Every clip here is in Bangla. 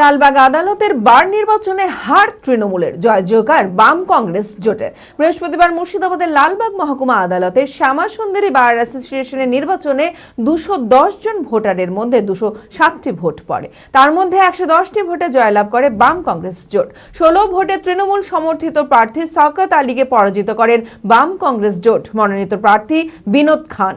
লালবাগ আদালতের বার নির্বাচনে হার তৃণমূলের জয় জয়কার বাম কংগ্রেস জোটের বৃহস্পতিবার মুর্শিদাবাদের লালবাগ মহকুমা আদালতের শ্যামা সুন্দরী বার অ্যাসোসিয়েশনের নির্বাচনে দুশো জন ভোটারের মধ্যে দুশো সাতটি ভোট পড়ে। তার মধ্যে একশো দশটি ভোটে জয়লাভ করে বাম কংগ্রেস জোট। ষোলো ভোটে তৃণমূল সমর্থিত প্রার্থী শওকত আলীকে পরাজিত করেন বাম কংগ্রেস জোট। মনোনীত প্রার্থী বিনোদ খান।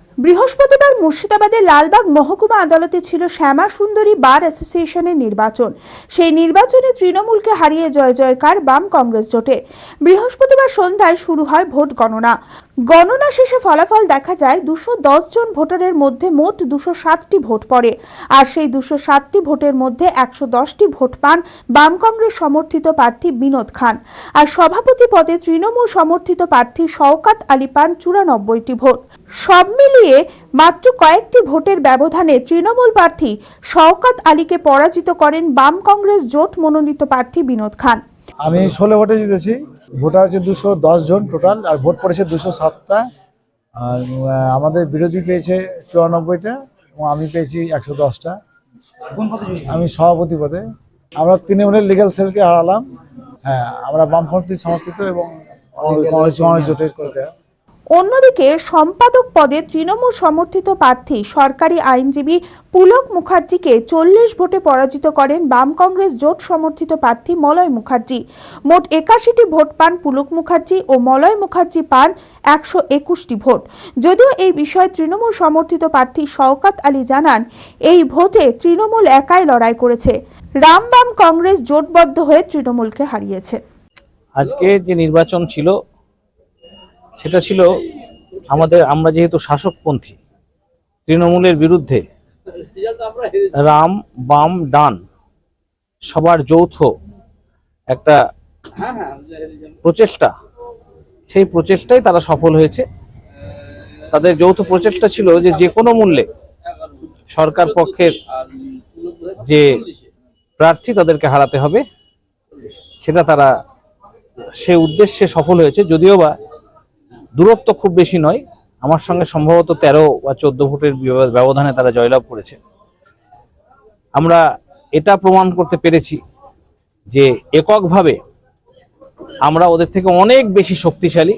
বৃহস্পতিবার মুর্শিদাবাদের লালবাগ মহকুমা আদালতে ছিল শ্যামা সুন্দরী বার অ্যাসোসিয়েশনের নির্বাচন। সেই নির্বাচনে তৃণমূলকে হারিয়ে জয় জয়কার বাম কংগ্রেস জোটে। বৃহস্পতিবার সন্ধ্যায় শুরু হয় ভোট গণনা। গণনা শেষে ফলাফল দেখা যায় দুশো জন ভোটারের মধ্যে মোট দুশো সাতটি ভোট পড়ে। আর সেই দুশো সাতটি ভোটের মধ্যে একশো দশটি ভোট পান বাম কংগ্রেস সমর্থিত প্রার্থী বিনোদ খান। আর সভাপতি পদে তৃণমূল সমর্থিত প্রার্থী শওকাত আলী পান চুরানব্বইটি ভোট। সব মিলিয়ে মাত্র কয়েকটি ভোটের ব্যবধানে তৃণমূল প্রার্থী শওকাত আলীকে পরাজিত করেন বাম কংগ্রেস জোট মনোনীত প্রার্থী বিনোদ খান। আমি ষোলো ভোটে জিতেছি। ভোটার হচ্ছে দুশো দশ জন টোটাল আর ভোট পড়েছে দুশো সাতটা। আর আমাদের বিরোধী পেয়েছে চুরানব্বইটা এবং আমি পেয়েছি একশো দশটা। আমি সভাপতি পদে। আমরা তৃণমূলের লিগাল সেলকে হারালাম। হ্যাঁ আমরা বামপন্থী সমর্থিত এবং কংগ্রেস জোটের করে অন্যদিকে সম্পাদক পদে তৃণমূল সমর্থিত প্রার্থী সরকারি আইনজীবী পুলক মুখার্জিকে চল্লিশ ভোটে পরাজিত করেন বাম কংগ্রেস জোট সমর্থিত প্রার্থী মলয় মুখার্জি। মোট একাশিটি ভোট পান পুলক মুখার্জি ও মলয় মুখার্জি পান একশো একুশটি ভোট। যদিও এই বিষয়ে তৃণমূল সমর্থিত প্রার্থী শওকাত আলী জানান, এই ভোটে তৃণমূল একাই লড়াই করেছে। রাম বাম কংগ্রেস জোটবদ্ধ হয়ে তৃণমূলকে হারিয়েছে। আজকে যে নির্বাচন ছিল সেটা ছিল আমাদের, আমরা যেহেতু শাসকপন্থী, তৃণমূলের বিরুদ্ধে রাম, বাম, ডান সবার যৌথ একটা প্রচেষ্টা, সেই প্রচেষ্টায় তারা সফল হয়েছে। তাদের যৌথ প্রচেষ্টা ছিল যে যে কোনো মূল্যে সরকার পক্ষের যে প্রার্থী তাদেরকে হারাতে হবে, সেটা তারা, সে উদ্দেশ্যে সফল হয়েছে। যদিও বা দূরত্ব খুব বেশি নয়। আমার সঙ্গে সম্ভবত তেরো বা চোদ্দ ফুটের ব্যবধানে তারা জয়লাভ করেছে। আমরা এটা প্রমাণ করতে পেরেছি যে এককভাবে আমরা ওদের থেকে অনেক বেশি শক্তিশালী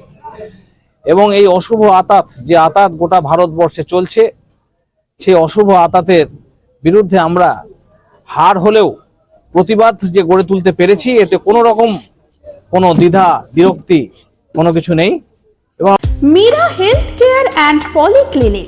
এবং এই অশুভ আতাত, যে আতাত গোটা ভারতবর্ষে চলছে সেই অশুভ আতাতের বিরুদ্ধে আমরা হার হলেও প্রতিবাদ যে গড়ে তুলতে পেরেছি, এতে কোনো রকম কোনো দ্বিধা, বিরক্তি কোনো কিছু নেই। Meera health care and polyclinic